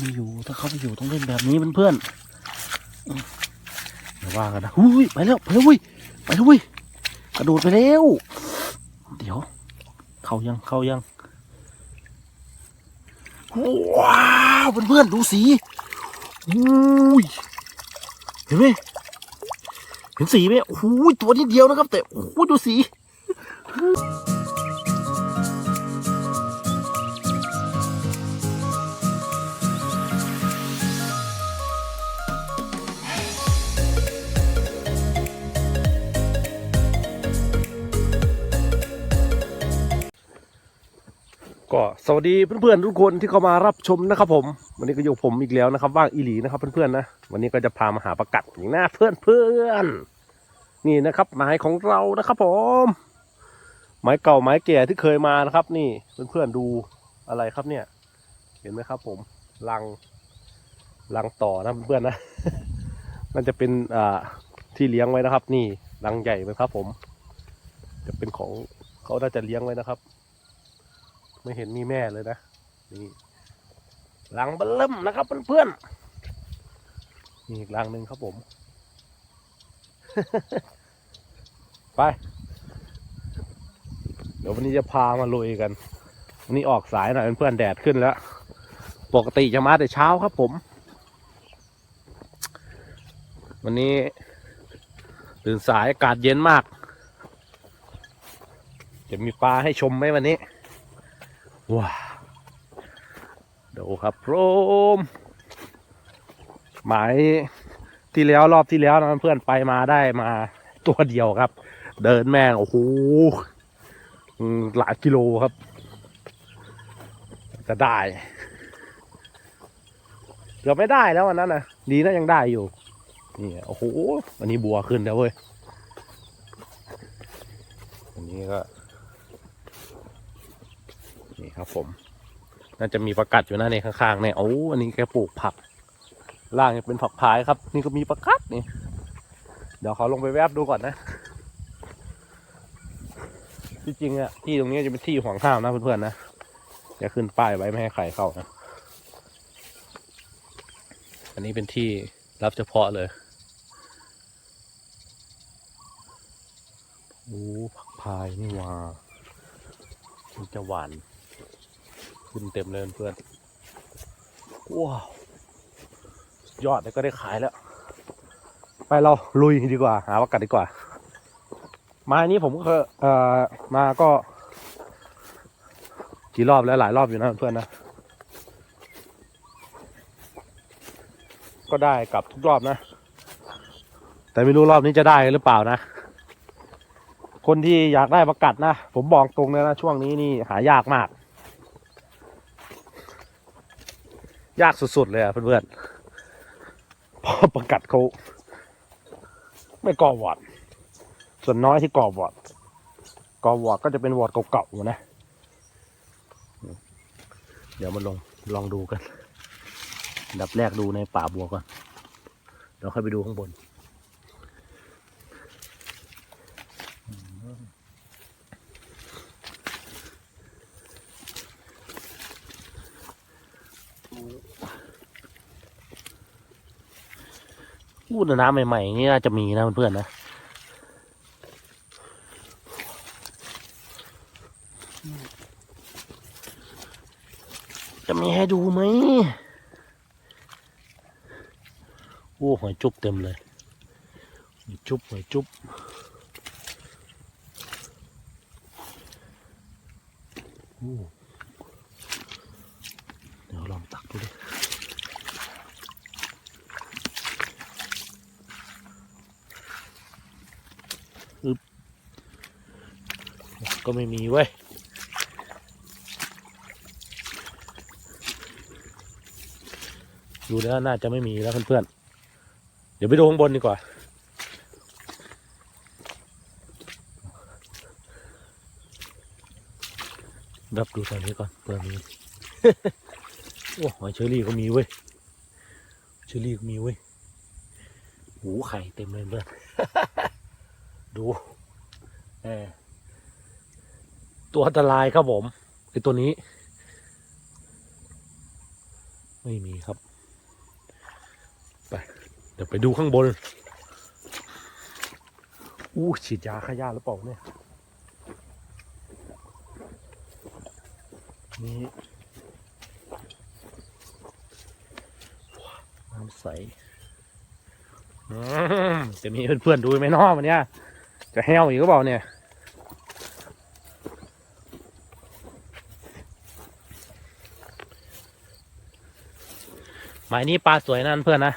ไม่อยู่ถ้าเขาไปอยู่ต้องเล่นแบบนี้เพื่อนๆอืมอย่าว่ากันนะหุ้ยไปแล้วไปแล้วเว้ยไปแล้วเว้ยกระโดดไปแล้ว เดี๋ยว เขายังเขายังว้าวเพื่อนๆดูสีอุ้ยเห็นไหมเห็นสีไหมโอ้ยตัวนิดเดียวนะครับ แต่โอ้ยดูสี ก็สวัสดีเพื่อนๆทุกคนที่เข้ามารับชมนะครับผม วันนี้ก็อยู่ผมอีกแล้วนะครับ ว่างอีหลีนะครับเพื่อนๆนะวันนี้ก็จะพามาหาประกัดอย่างหน้าเพื่อนๆนี่นะครับไม้ของเรานะครับผมไม้เก่าไม้แก่ที่เคยมานะครับ นี่เพื่อนๆดูอะไรครับเนี่ย เห็นไหมครับ ผมลังลังต่อนะเพื่อนๆนะมันจะเป็นอ่าที่เลี้ยงไว้นะครับ นี่ลังใหญ่ไหมครับ ผม จะเป็นของเขาน่าจะเลี้ยงไว้นะครับ ไม่เห็นมีแม่เลยนะนี่หลังเบัลเริ่มนะครับเพื่อนๆนี่อีกหลังหนึ่งครับผม ไป เดี๋ยววันนี้จะพามาลุยกัน วันนี้ออกสายหน่อยเพื่อนๆแดดขึ้นแล้ว ปกติจะมาแต่เช้าครับผม วันนี้ตื่นสายอากาศเย็นมาก จะมีปลาให้ชมไหมวันนี้ ว้าวดูครับโรมหมายที่แล้วรอบที่แล้วนะเพื่อนไปมาได้มาตัวเดียวครับ เดินแม่งโอ้โหหลายกิโลครับจะได้เกือบไม่ได้แล้ววันนั้นนะดีนะยังได้อยู่นี่โอ้โหวันนี้บัวขึ้นแล้วเว้ยอันนี้ก็ นี่ครับผม น่าจะมีประกัดอยู่นะในข้างๆเนี่ยโอ้อันนี้แกปลูกผัก ล่างเป็นผักพายครับ นี่ก็มีประกัดนี่ เดี๋ยวเขาลงไปแวบดูก่อนนะจริงๆอะที่ตรงนี้จะเป็นที่ห่วงห้ามนะเพื่อนๆนะจะขึ้นป้ายไว้ไม่ให้ใครเข้านะอันนี้เป็นที่รับเฉพาะเลยโอ้ผักพายนี่ว่ามันจะหวาน ขึ้นเต็มเลยเพื่อนว้าวยอดแล้วก็ได้ขายแล้ว ไปเราลุยดีกว่า หาวักัดดีกว่า มาอันนี้ผมก็เคยเอ่อมาก็ กี่รอบแล้วหลายรอบอยู่นะเพื่อนนะ ก็ได้กลับทุกรอบนะ แต่ไม่รู้รอบนี้จะได้หรือเปล่านะ คนที่อยากได้ประกัดนะ ผมบอกตรงเลยนะ ช่วงนี้นี่หายากมาก ยากสุด ๆ เลยอะเพื่อนๆเพราะประกัดเขาไม่ก่อวอด ส่วนน้อยที่ก่อวอดก่อวอดก็จะเป็นวอดเก่าๆอยู่นะ เดี๋ยวมาลองลองดูกันอัน ดับแรกดูในป่าบัวก่อน เดี๋ยวค่อยไปดูข้างบน พูดน้ำใหม่ๆนี่น่าจะมีนะเพื่อนๆนะจะมีให้ดูไหมโอ้หอยจุ๊บเต็มเลยหอยจุ๊บหอยจุ๊บโอ้เดี๋ยวลองตักดูดิ ก็ไม่มีเว้ยดูแล้วน่าจะไม่มีแล้วเพื่อนๆ เดี๋ยวไปดูข้างบนดีกว่า รับดูตอนนี้ก่อนเผื่อมี โอ้หอยเชอรี่ก็มีเว้ย เชอรี่ก็มีเว้ย หูไข่เต็มเลยเพื่อน ดูแหม ตัวอันตรายครับผมไอตัวนี้ ไม่มีครับ ไป เดี๋ยวไปดูข้างบน อู้ฉีดยาฆ่าหญ้าหรือเปล่าเนี่ยนี่น้ำใสจะมีเพื่อนๆดูไหมน้อวันเนี้ยจะแห้วอีกก็เปล่าเนี่ย หมายนี้ปลาสวยนั่นเพื่อนนะ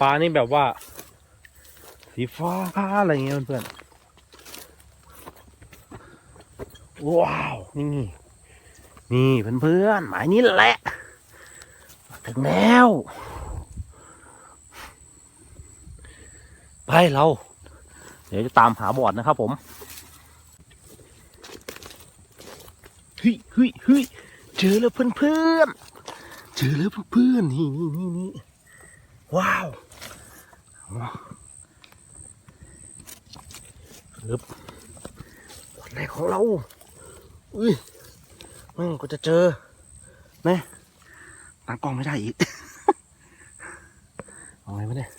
ปลานี่แบบว่า สีฟ้าอะไรเงี้ยเพื่อนว้าว นี่ นี่เพื่อนๆหมายนี้แหละ ถึงแล้ว ไปเรา เดี๋ยวจะตามหาบอดนะครับผมเฮ้ยเฮ้ยเฮ้ยเจอแล้วเพื่อนๆเจอแล้วเพื่อนนี่นี่นี่นี่ว้าวลึบบอดแรกของเรา อุ้ยมันก็จะเจอนะตั้งกล้องไม่ได้อีกเอาไงวะเนี่ย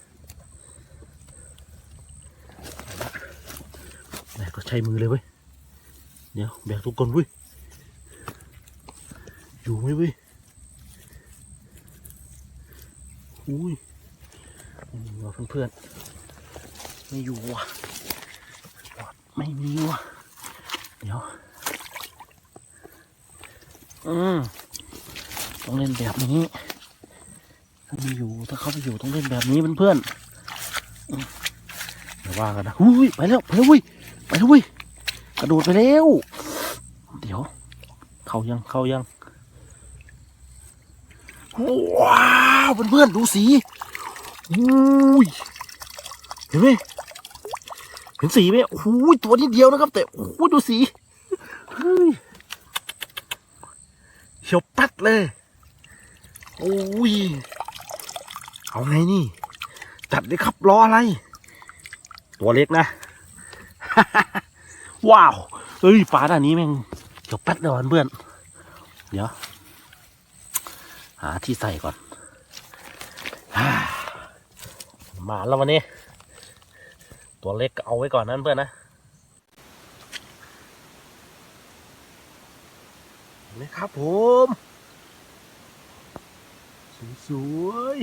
แบกก็ใช้มือเลยเว้ย เดี๋ยวแบกทุกคนเว้ย อยู่ไหมเว้ย อุ้ยไม่มีว่ะเพื่อนๆไม่อยู่ว่ะไม่มีว่ะเดี๋ยวอืมต้องเล่นแบบนี้ถ้าไม่อยู่ถ้าเขาไปอยู่ต้องเล่นแบบนี้เพื่อนๆเดี๋ยวว่ากันนะอุ้ยไปแล้วไปแล้วเว้ยไปแล้วเว้ยกระโดดไปแล้ว เดี๋ยว เขายังเขายัง ว้าว เพื่อนๆดูสีอุ้ยเห็นไหมเห็นสีไหมโอ้ยตัวนิดเดียวนะครับ แต่โอ้ยดูสีเฮ้ยเขียวปัดเลยโอ้ยเอาไงนี่ จัดเลยครับรออะไร ตัวเล็กนะ ว้าวเอ้ยปลาด้านนี้แม่งเขียวปัดเลยเพื่อนเดี๋ยวหาที่ใส่ก่อน ฮ่า มาแล้ววันนี้ ตัวเล็กเอาไว้ก่อนนั้นเพื่อนนะนี่ครับผม สวย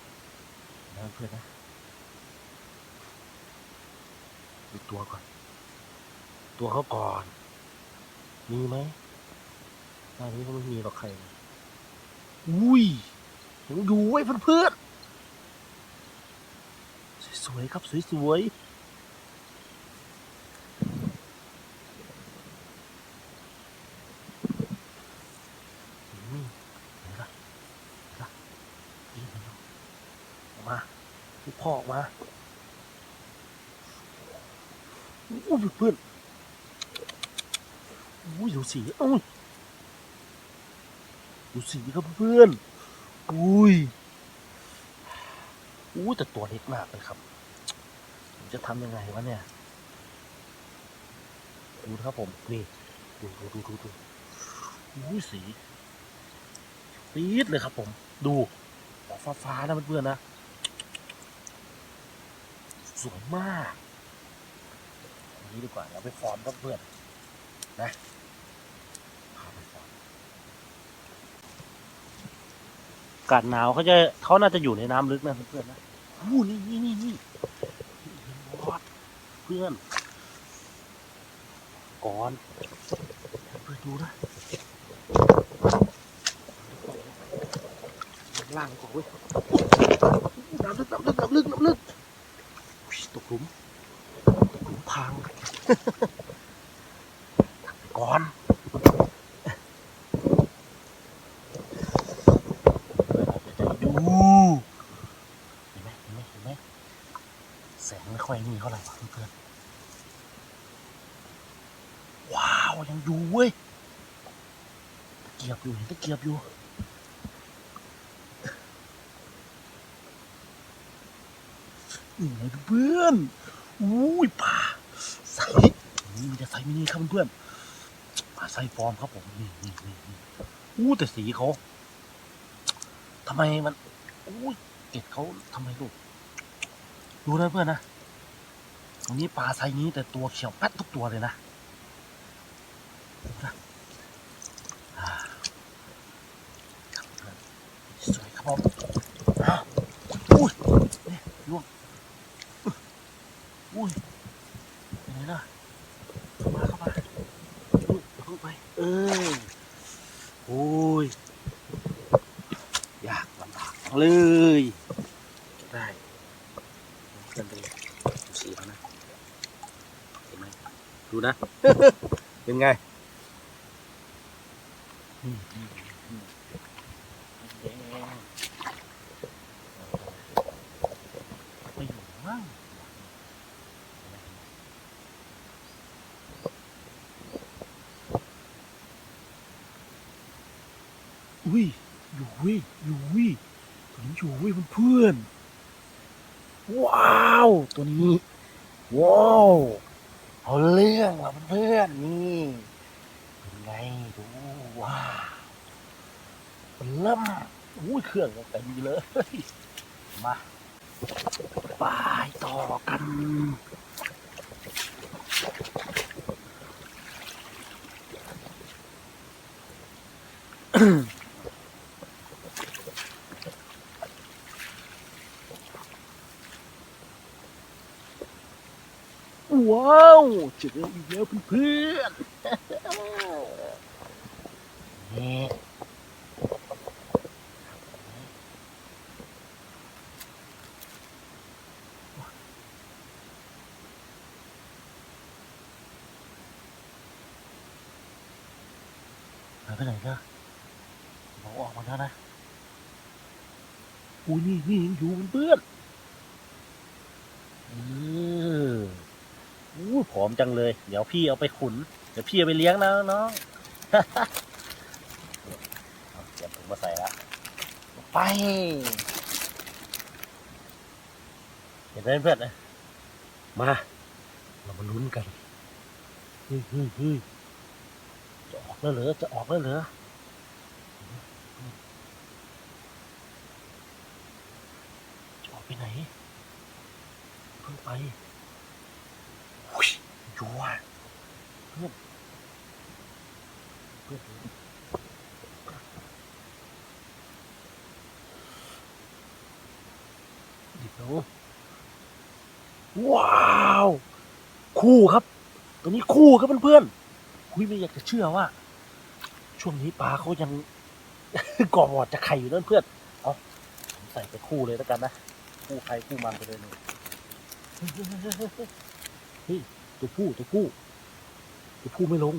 ๆนะเพื่อนนะดูตัวก่อน ตัวเขาก่อน มีไหมตอนนี้ก็ไม่มีหรอกใคร อุ้ยยังอยู่ไว้เพื่อน วยๆครับสวยๆมไหนล่ะไหนล่ะนี่มันออกมาลูกพ่อกมาอู้ยเพื่อนอุ้ยดูสีเอ้ยดูสีครับเพื่อนอุ้ยอุ้ยแต่ตัวเล็กมากเลยครับ จะทำยังไงวะเนี่ยดูครับผม นี่ ดูดูดูดูดูอุ้ยสีปี๊ดเลยครับผม ดูฟ้าฟ้าๆนะเพื่อนๆนะ สวยมากนนี้ดีกว่าเดี๋ยวไปฟอนครับเพื่อนนะพาไปฟอนอากาศหนาวเขาจะเขาน่าจะอยู่ในน้ำลึกนะเพื่อนๆนะอู้นี่นี่นี่นี่ พื่อนก่อนเพื่อนดูนะล่างก่อนเว้ยน้ำลึกน้ำลึกน้ำลึกน้ำลึกตกหลุมตกหลุมพัง ก่อน ดูเห็นไหมเห็นไหมเห็นไหมแสงไม่ค่อยมี เท่าไหร่วะเพื่อนว้าวยังอยู่เว้ยตะเกียบอยู่เห็นตะเกียบอยู่นี่ไงเพื่อนอุ้ยป่าใส่นี่มีแต่ใส่มินิครับเพื่อนป่าไซฟอร์มครับผมนี่นี่นี่อู้แต่สีเขาทำไมมันอู้เกล็ดเขาทำไมลูกดูนะเพื่อนนะ รงนี้ปลาไซนี้แต่ตัวเขียวแป๊ดทุกตัวเลยนะสวยครับผมอุ้ยนี่ล่วงอุ้ยไหนล่ะเข้ามาเข้ามาอุ้ยเข้าไป เออโอ้ย ยากลำบากเลยจะได้เดินไปเลยดูสีเขานะ เห็น ไหมดูนะ เป็นไงอืมอืมอืมแดงไปอยู่มั่ง อุ้ยอยู่เว้ยอยู่เว้ยตัวนี้อยู่เว้ยเพื่อนๆว้าวตัวนี้ว้าวเอาเรื่องว่ะเพื่อนๆนี่เป็นไงดูว้าว เป็นล่ำอุ้ยเครื่องก็เต็มเลย มาไปต่อกันว้าวเจออีกแล้วเพื่อนๆ ไปไหนนะอกออกมาแล้วนะอุ้ยนี่นี่ยังอยู่เพื่อนเอออู้ผอมจังเลย เดี๋ยวพี่เอาไปขุน เดี๋ยวพี่เอาไปเลี้ยงนะน้องเอาเตรียมถุงมาใส่ละไป เห็นไหมเพื่อนมา เรามาลุ้นกัน เฮ้ยเฮ้ยเฮ้ย แล้วเหรอจะออกแล้วเหรอจะออกไปไหนเพิ่งไปอุ้ยอยู่ว่ะเพื่อนเพื่อนเดี๋ยวว้าว คู่ครับ ตัวนี้คู่ครับเพื่อนๆคุยไม่อยากจะเชื่อว่า ช่วงนี้ปลาเขายังกอวอดจะไข่อยู่นั่นเพื่อน เอาใส่ไปคู่เลยแล้วกันนะ คู่ใครคู่มันไปเลยเนี่ยเฮ้ยตัวผู้ตัวผู้ตัวผู้ไม่ลง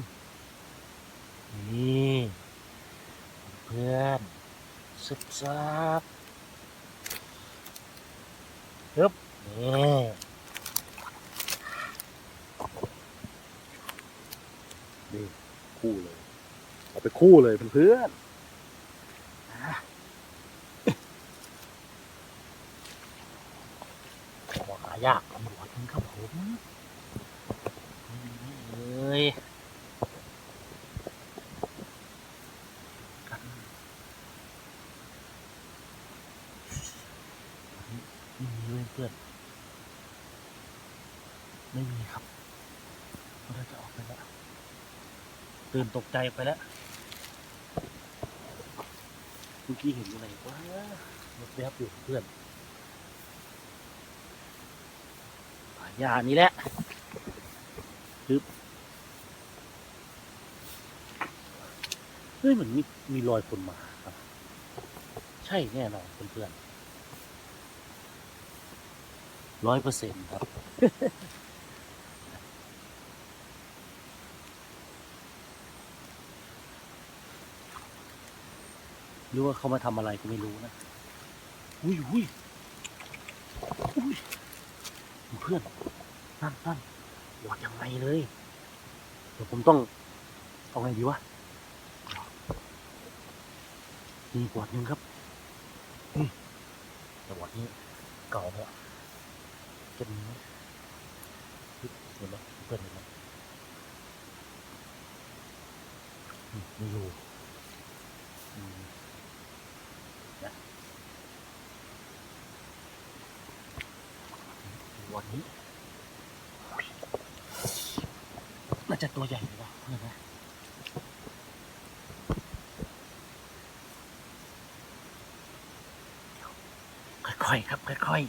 นี่ เพื่อนซึบซับฮึบนี่นี่คู่เลย เอาไปคู่เลยเพื่อนๆอะขอหายากตำรวจครับผมเอ้ยไม่มีเว้ยเพื่อน ไม่มีครับเราจะออกไปแล้ว ตื่นตกใจไปแล้วเมื่อ กี้เห็นอยู่ไหนวะรถแวบอยู่เพื่อนป่าหญ้านี่แหละเฮ้ยเหมือนมีมีรอยคนมาครับ ใช่แน่นอนเพื่อนๆร้อยเปอร์เซ็นต์ครับ หรือว่าเขามาทำอะไรก็ไม่รู้นะอุ้ยอุ้ยอุ้ยเพื่อนนั่นนั่นหวดยังไงเลย เดี๋ยวผมต้องเอาไงดีวะมีขวดหนึ่งครับนี่แต่ขวดนี้เก่าแล้วจะมีไหมเห็นไหมเพื่อนเห็นไหมไม่อยู่อืมนะ วันนี้น่าจะตัวใหญ่เลยว่ะเพื่อนนะค่อยๆครับค่อย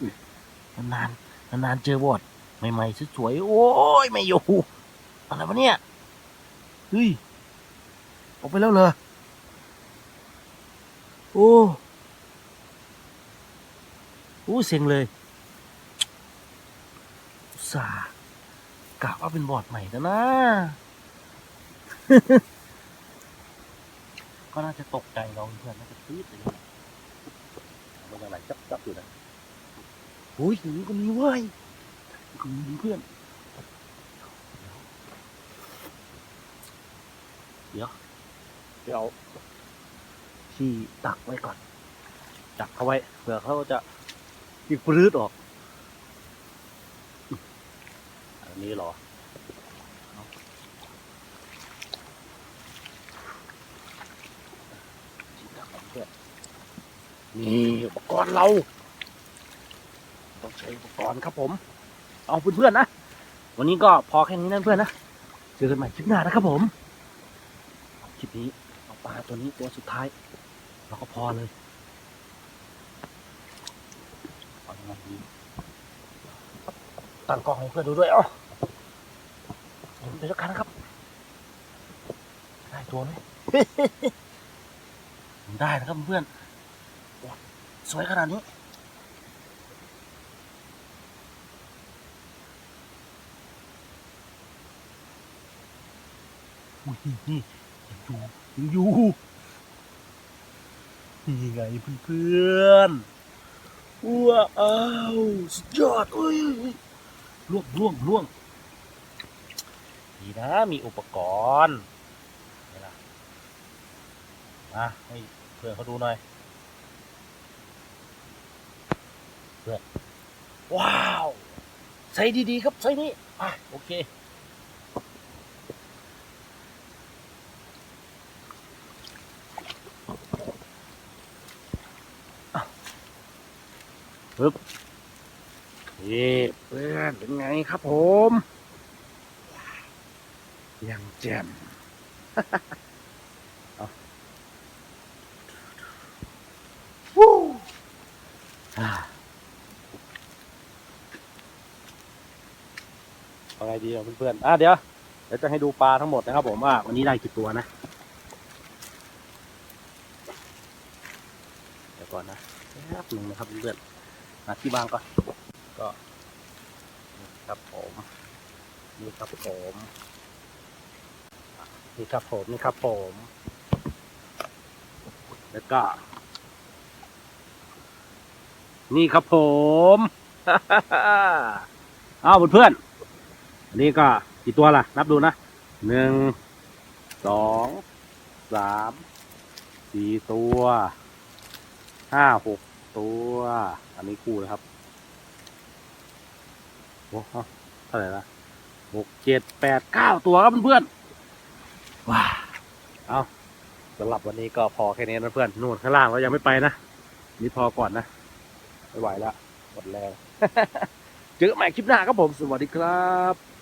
ๆนานๆนานๆเจอบอดใหม่ๆสวยๆโอ้ยไม่อยู่อะไรวะเนี่ยเฮ้ยออกไปแล้วเหรอโอ้โอ้เซ็งเลย ส่าห์กะว่าเป็นบอดใหม่แล้วนะ ก็น่าจะตกใจเราเพื่อนน่าจะตีดเลยนะมันยังไหลจับจับๆอยู่นะโอ้ยอย่างนี้ก็มีเว้ยก็มีเพื่อน เดี๋ยวเดี๋ยวที่ตักไว้ก่อน จับเขาไว้เผื่อเขาจะยิงปลื้ดออก อันนี้หรอเอาที่ตักไว้เพื่อนนี่อุปกรณ์เรา ต้องใช้อุปกรณ์ครับผม เอาเพื่อนๆนะ วันนี้ก็พอแค่นี้นะเพื่อนนะ เจอกันใหม่คลิปหน้านะครับผม คลิปนี้เอาปลาตัวนี้ตัวสุดท้าย เราก็พอเลยเอยังไงดีตั้งกล้องให้เพื่อนดูด้วยอ๋อ เดี๋ยวจะกันนะครับ ได้ตัวไหม ได้นะครับเพื่อนโอ้สวยขนาดนี้ อุ้ยนี่ยังอยู่ยังอยู่นี่ไงเพื่อนๆว้าวสุดยอดอุ้ยล่วงล่วงล่วง ดีนะ มีอุปกรณ์นี่นะมาให้เพื่อนเขาดูหน่อย เพื่อน ว้าว ใส่ดี ๆ ครับ ใส่นี่อะโอเคนี่เพื่อนเป็นไงครับผม ยังแจ่มเอาวู้อ่าเอาไงดีอะเพื่อนๆอะเดี๋ยวเดี๋ยวจะให้ดูปลาทั้งหมดนะครับผมว่าวันนี้ได้กี่ตัวนะ เดี๋ยวก่อนนะแป๊บหนึงนะครับเพื่อนๆมาที่บ้านก่อนก็นี่ครับผมนี่ครับผม นี่ครับผมนี่ครับผม แล้วก็ นี่ครับผมอ้าวเพื่อนๆอันนี้ก็กี่ตัวล่ะ นับดูนะหนึ่งสองสามสี่ตัวห้าหกตัว อันนี้คู่นะครับโอ้โหเท่าไหร่ละหกเจ็ดแปดเก้าตัวครับเพื่อนๆ ว้าเอาสำหรับวันนี้ก็พอแค่นี้นะเพื่อนนู่นข้างล่างเรายังไม่ไปนะนี่พอก่อนนะไม่ไหวละหมดแรงเจอกันใหม่คลิปหน้าครับผม สวัสดีครับ